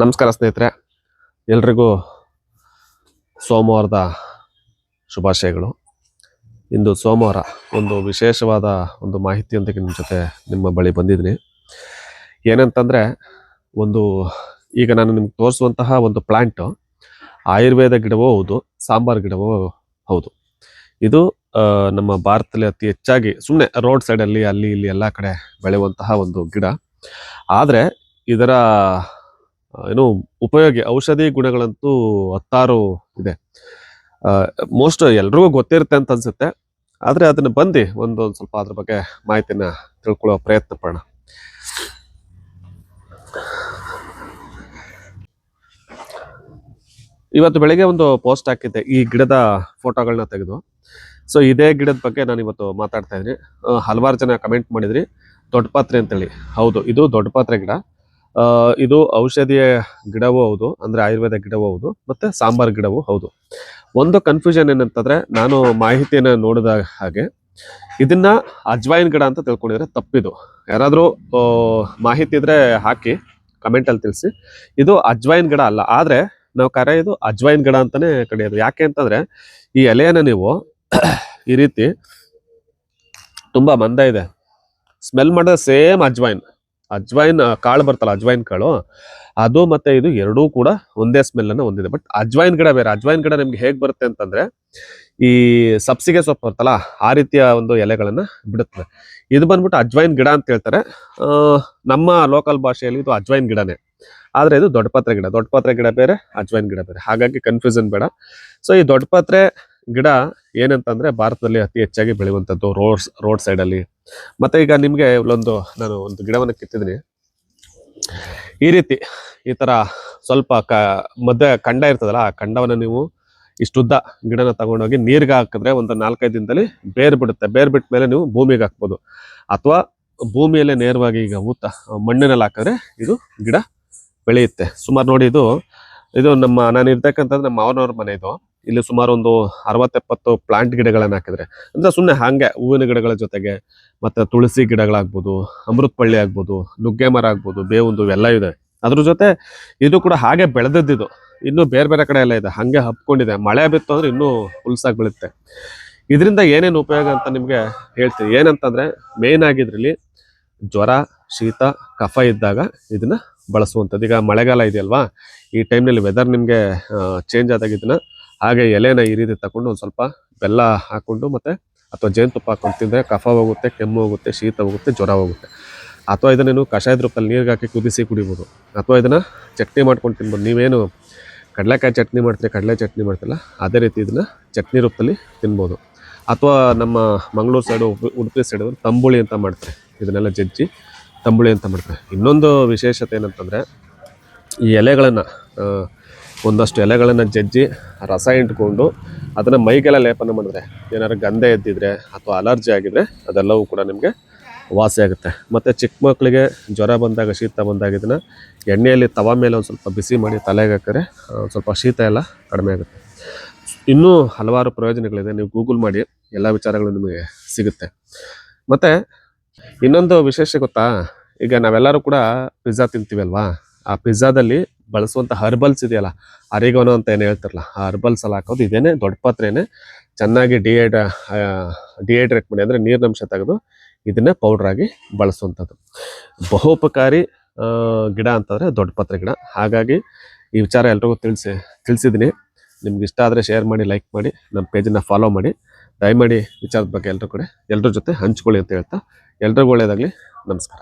ನಮಸ್ಕಾರ ಸ್ನೇಹಿತರೆ. ಎಲ್ರಿಗೂ ಸೋಮವಾರದ ಶುಭಾಶಯಗಳು. ಇಂದು ಸೋಮವಾರ ಒಂದು ವಿಶೇಷವಾದ ಒಂದು ಮಾಹಿತಿಯೊಂದಿಗೆ ನಿಮ್ಮ ಜೊತೆ ನಿಮ್ಮ ಬಳಿ ಬಂದಿದ್ದೀನಿ. ಏನಂತಂದರೆ, ಒಂದು ಈಗ ನಾನು ನಿಮ್ಗೆ ತೋರಿಸುವಂತಹ ಒಂದು ಪ್ಲ್ಯಾಂಟು ಆಯುರ್ವೇದ ಗಿಡವೂ ಹೌದು, ಸಾಂಬಾರು ಗಿಡವೂ ಹೌದು. ಇದು ನಮ್ಮ ಭಾರತದಲ್ಲಿ ಅತಿ ಹೆಚ್ಚಾಗಿ ಸುಮ್ಮನೆ ರೋಡ್ ಸೈಡಲ್ಲಿ ಅಲ್ಲಿ, ಇಲ್ಲಿ ಎಲ್ಲ ಕಡೆ ಬೆಳೆಯುವಂತಹ ಒಂದು ಗಿಡ. ಆದರೆ, ಇದರ ಏನು ಉಪಯೋಗಿ ಔಷಧಿ ಗುಣಗಳಂತೂ ಹತ್ತಾರು ಇದೆ. ಮೋಸ್ಟ್ ಎಲ್ರಿಗೂ ಗೊತ್ತಿರುತ್ತೆ ಅಂತ ಅನ್ಸುತ್ತೆ. ಆದ್ರೆ ಅದನ್ನ ಬಂದು ಒಂದೊಂದು ಸ್ವಲ್ಪ ಅದ್ರ ಬಗ್ಗೆ ಮಾಹಿತಿನ ತಿಳ್ಕೊಳ್ಳೋ ಪ್ರಯತ್ನ ಪಡೋಣ. ಇವತ್ತು ಬೆಳಿಗ್ಗೆ ಒಂದು ಪೋಸ್ಟ್ ಹಾಕಿದ್ದೆ, ಈ ಗಿಡದ ಫೋಟೋಗಳನ್ನ ತೆಗೆದು. ಸೊ ಇದೇ ಗಿಡದ ಬಗ್ಗೆ ನಾನು ಇವತ್ತು ಮಾತಾಡ್ತಾ ಇದ್ದೀನಿ. ಹಲವಾರು ಜನ ಕಮೆಂಟ್ ಮಾಡಿದ್ರಿ, ದೊಡ್ಡ ಪಾತ್ರೆ ಅಂತೇಳಿ. ಹೌದು, ಇದು ದೊಡ್ಡ ಪಾತ್ರೆ ಗಿಡ. ಇದು ಔಷಧಿಯ ಗಿಡವೂ ಹೌದು, ಅಂದ್ರೆ ಆಯುರ್ವೇದ ಗಿಡವೂ ಹೌದು, ಮತ್ತೆ ಸಾಂಬಾರ್ ಗಿಡವೂ ಹೌದು. ಒಂದು ಕನ್ಫ್ಯೂಷನ್ ಏನಂತಂದ್ರೆ, ನಾನು ಮಾಹಿತಿಯನ್ನು ನೋಡಿದ ಹಾಗೆ, ಇದನ್ನ ಅಜ್ವಾಯಿನ್ ಗಿಡ ಅಂತ ತಿಳ್ಕೊಂಡಿದ್ರೆ ತಪ್ಪಿದು. ಯಾರಾದರೂ ಮಾಹಿತಿ ಇದ್ರೆ ಹಾಕಿ ಕಮೆಂಟಲ್ಲಿ ತಿಳಿಸಿ. ಇದು ಅಜ್ವಾಯಿನ್ ಗಿಡ ಅಲ್ಲ, ಆದ್ರೆ ನಾವು ಕರೆಯೋದು ಅಜ್ವಾಯಿನ್ ಗಿಡ ಅಂತಲೇ ಕರೆಯೋದು. ಯಾಕೆ ಅಂತಂದ್ರೆ, ಈ ಎಲೆಯನ್ನು ನೀವು ಈ ರೀತಿ ತುಂಬ ಮಂದ ಇದೆ. ಸ್ಮೆಲ್ ಮಾಡಿದ್ರೆ ಸೇಮ್ ಅಜ್ವೈನ್ ಅಜ್ವೈನ್ ಕಾಳು ಬರ್ತಲ್ಲ, ಅಜ್ವೈನ್ ಕಾಳು. ಅದು ಮತ್ತೆ ಇದು ಎರಡೂ ಕೂಡ ಒಂದೇ ಸ್ಮೆಲ್ ಅನ್ನ ಹೊಂದಿದೆ. ಬಟ್ ಅಜ್ವೈನ್ ಗಿಡ ಬೇರೆ. ಅಜ್ವೈನ್ ಗಿಡ ನಿಮ್ಗೆ ಹೇಗೆ ಬರುತ್ತೆ ಅಂತಂದ್ರೆ, ಈ ಸಬ್ಸಿಗೆ ಸೊಪ್ಪು ಬರ್ತಲ್ಲ, ಆ ರೀತಿಯ ಒಂದು ಎಲೆಗಳನ್ನು ಬಿಡುತ್ತದೆ ಇದು ಬಂದ್ಬಿಟ್ಟು ಅಜ್ವೈನ್ ಗಿಡ ಅಂತ ಹೇಳ್ತಾರೆ. ನಮ್ಮ ಲೋಕಲ್ ಭಾಷೆಯಲ್ಲಿ ಇದು ಅಜ್ವೈನ್ ಗಿಡನೇ. ಆದ್ರೆ ಇದು ದೊಡ್ಡಪತ್ರೆ ಗಿಡ. ದೊಡ್ಡಪತ್ರೆ ಗಿಡ ಬೇರೆ, ಅಜ್ವೈನ್ ಗಿಡ ಬೇರೆ. ಹಾಗಾಗಿ ಕನ್ಫ್ಯೂಷನ್ ಬೇಡ. ಸೊ ಈ ದೊಡ್ಡಪತ್ರೆ ಗಿಡ ಏನಂತಂದ್ರೆ ಭಾರತದಲ್ಲಿ ಅತಿ ಹೆಚ್ಚಾಗಿ ಬೆಳೆಯುವಂಥದ್ದು ರೋಡ್ಸ್, ರೋಡ್ ಸೈಡ್ ಅಲ್ಲಿ ಮತ್ತೆ ಈಗ ನಿಮಗೆ ಇಲ್ಲೊಂದು ನಾನು ಒಂದು ಗಿಡವನ್ನು ಕಿತ್ತಿದ್ದೀನಿ. ಈ ರೀತಿ ಈ ತರ ಸ್ವಲ್ಪ ಕ ಮಧ್ಯೆ ಕಂಡ ಇರ್ತದಲ್ಲ, ಆ ಕಂಡವನ್ನು ನೀವು ಇಷ್ಟುದ್ದ ಗಿಡನ ತಗೊಂಡೋಗಿ ನೀರ್ಗೆ ಹಾಕಿದ್ರೆ ಒಂದು ನಾಲ್ಕೈದು ದಿನದಲ್ಲಿ ಬೇರ್ ಬಿಡುತ್ತೆ ಬೇರ್ ಬಿಟ್ಟ ಮೇಲೆ ನೀವು ಭೂಮಿಗೆ ಹಾಕ್ಬೋದು. ಅಥವಾ ಭೂಮಿಯಲ್ಲೇ ನೇರವಾಗಿ ಈಗ ಊತ, ಮಣ್ಣಿನಲ್ಲಿ ಹಾಕಿದ್ರೆ ಇದು ಗಿಡ ಬೆಳೆಯುತ್ತೆ. ಸುಮಾರು ನೋಡಿ ಇದು ಇದು ನಮ್ಮ, ನಾನು ಇರ್ತಕ್ಕಂಥದ್ದು ನಮ್ಮ ಮಾವನವ್ರ ಮನೆ ಇದು. ಇಲ್ಲಿ ಸುಮಾರು ಒಂದು ಅರವತ್ತೆಪ್ಪತ್ತು ಪ್ಲಾಂಟ್ ಗಿಡಗಳನ್ನು ಹಾಕಿದರೆ. ಅಂದರೆ ಸುಮ್ಮನೆ ಹಾಗೆ ಹೂವಿನ ಗಿಡಗಳ ಜೊತೆಗೆ ಮತ್ತು ತುಳಸಿ ಗಿಡಗಳಾಗ್ಬೋದು ಅಮೃತ ಪಳ್ಳಿ ಆಗ್ಬೋದು ನುಗ್ಗೆ ಮರ ಆಗ್ಬೋದು, ಬೇವೊಂದು ಇವೆಲ್ಲ ಇದೆ. ಅದ್ರ ಜೊತೆ ಇದು ಕೂಡ ಹಾಗೆ ಬೆಳೆದದ್ದಿದು ಇನ್ನೂ ಬೇರೆ ಬೇರೆ ಕಡೆ ಎಲ್ಲ ಇದೆ. ಹಾಗೆ ಹಬ್ಕೊಂಡಿದೆ. ಮಳೆ ಬಿತ್ತು ಅಂದರೆ ಇನ್ನೂ ಹುಲ್ಸಾಗಿ ಬೀಳುತ್ತೆ. ಇದರಿಂದ ಏನೇನು ಉಪಯೋಗ ಅಂತ ನಿಮಗೆ ಹೇಳ್ತೀನಿ. ಏನಂತಂದರೆ ಮೇಯ್ನ್ ಆಗಿದ್ರಲ್ಲಿ ಜ್ವರ, ಶೀತ, ಕಫ ಇದ್ದಾಗ ಇದನ್ನು ಬಳಸುವಂಥದ್ದು. ಈಗ ಮಳೆಗಾಲ ಇದೆಯಲ್ವಾ? ಈ ಟೈಮ್ನಲ್ಲಿ ವೆದರ್ ನಿಮಗೆ ಚೇಂಜ್ ಆದಾಗ ಇದನ್ನ ಹಾಗೆ ಎಲೆನ ಈ ರೀತಿ ತಗೊಂಡು ಒಂದು ಸ್ವಲ್ಪ ಬೆಲ್ಲ ಹಾಕೊಂಡು ಮತ್ತೆ ಅಥವಾ ಜೇನುತುಪ್ಪ ಹಾಕೊಂಡು ತಿಂದ್ರೆ ಕಫ ಹೋಗುತ್ತೆ, ಕೆಮ್ಮು ಹೋಗುತ್ತೆ, ಶೀತ ಹೋಗುತ್ತೆ, ಜ್ವರ ಹೋಗುತ್ತೆ. ಅಥವಾ ಇದನ್ನ ನೀವು ಕಷಾಯದ ರೂಪದಲ್ಲಿ ನೀರಿಗೆ ಹಾಕಿ ಕುದಿಸಿ ಕುಡಿಬೋದು. ಅಥವಾ ಇದನ್ನ ಚಟ್ನಿ ಮಾಡ್ಕೊಂಡು ತಿನ್ಬೋದು. ನೀವೇನು ಕಡಲೆಕಾಯಿ ಚಟ್ನಿ ಮಾಡ್ತೀರಿ, ಕಡಲೆ ಚಟ್ನಿ ಮಾಡ್ತಿಲ್ಲ ಅದೇ ರೀತಿ ಇದನ್ನ ಚಟ್ನಿ ರೂಪದಲ್ಲಿ ತಿನ್ಬೋದು. ಅಥವಾ ನಮ್ಮ ಮಂಗಳೂರು ಸೈಡು ಉಡುಪಿ ಸೈಡು ತಂಬುಳಿ ಅಂತ ಮಾಡ್ತಾರೆ. ಇದನ್ನೆಲ್ಲ ಜಜ್ಜಿ ತಂಬುಳಿ ಅಂತ ಮಾಡ್ತಾರೆ. ಇನ್ನೊಂದು ವಿಶೇಷತೆ ಏನಂತಂದರೆ ಈ ಎಲೆಗಳನ್ನು ಒಂದಷ್ಟು ಎಲೆಗಳನ್ನು ಜಜ್ಜಿ ರಸ ಇಟ್ಕೊಂಡು ಅದನ್ನು ಮೈಗೆಲ್ಲ ಲೇಪನ ಮಾಡಿದ್ರೆ, ಏನಾದ್ರು ಗಂಧೆ ಎದ್ದಿದ್ರೆ ಅಥವಾ ಅಲರ್ಜಿ ಆಗಿದ್ರೆ ಅದೆಲ್ಲವೂ ಕೂಡ ನಿಮಗೆ ವಾಸಿ ಆಗುತ್ತೆ. ಮತ್ತು ಚಿಕ್ಕ ಮಕ್ಕಳಿಗೆ ಜ್ವರ ಬಂದಾಗ, ಶೀತ ಬಂದಾಗ ಇದನ್ನು ಎಣ್ಣೆಯಲ್ಲಿ ತವ ಮೇಲೆ ಒಂದು ಸ್ವಲ್ಪ ಬಿಸಿ ಮಾಡಿ ತಲೆಗೆ ಹಾಕಿದ್ರೆ ಸ್ವಲ್ಪ ಶೀತ ಎಲ್ಲ ಕಡಿಮೆ ಆಗುತ್ತೆ. ಇನ್ನೂ ಹಲವಾರು ಪ್ರಯೋಜನಗಳಿದೆ. ನೀವು ಗೂಗಲ್ ಮಾಡಿ ಎಲ್ಲ ವಿಚಾರಗಳು ನಿಮಗೆ ಸಿಗುತ್ತೆ. ಮತ್ತು ಇನ್ನೊಂದು ವಿಶೇಷ ಗೊತ್ತಾ? ಈಗ ನಾವೆಲ್ಲರೂ ಕೂಡ ಪಿಜ್ಜಾ ತಿಂತೀವಲ್ವಾ? ಆ ಪಿಜ್ಜಾದಲ್ಲಿ ಬಳಸುವಂಥ ಹರ್ಬಲ್ಸ್ ಇದೆಯಲ್ಲ ಅರಿಗೋನೋ ಅಂತ ಏನು ಹೇಳ್ತಾರಲ್ಲ, ಆ ಹರ್ಬಲ್ಸ್ ಎಲ್ಲ ಹಾಕೋದು ಇದೇನೆ ದೊಡ್ಡ ಪಾತ್ರೆನೆ. ಚೆನ್ನಾಗಿ ಡಿಹೈಡ್ ಡಿಹೈಡ್ರೇಟ್ ಮಾಡಿ ಅಂದರೆ ನೀರಿನಂಶ ತೆಗೆದು ಇದನ್ನೇ ಪೌಡ್ರ್ ಆಗಿ ಬಳಸುವಂಥದ್ದು. ಬಹುಪಕಾರಿ ಗಿಡ ಅಂತಂದರೆ ದೊಡ್ಡ ಪಾತ್ರೆ ಗಿಡ. ಹಾಗಾಗಿ ಈ ವಿಚಾರ ಎಲ್ರಿಗೂ ತಿಳಿಸಿ, ತಿಳಿಸಿದ್ದೀನಿ. ನಿಮ್ಗೆ ಇಷ್ಟ ಆದರೆ ಶೇರ್ ಮಾಡಿ ಲೈಕ್ ಮಾಡಿ, ನಮ್ಮ ಪೇಜನ್ನು ಫಾಲೋ ಮಾಡಿ. ದಯಮಾಡಿ ವಿಚಾರದ ಬಗ್ಗೆ ಎಲ್ಲರೂ ಕೂಡ ಎಲ್ಲರ ಜೊತೆ ಹಂಚ್ಕೊಳ್ಳಿ ಅಂತ ಹೇಳ್ತಾ, ಎಲ್ರಿಗೂ ಒಳ್ಳೆಯದಾಗಲಿ ನಮಸ್ಕಾರ.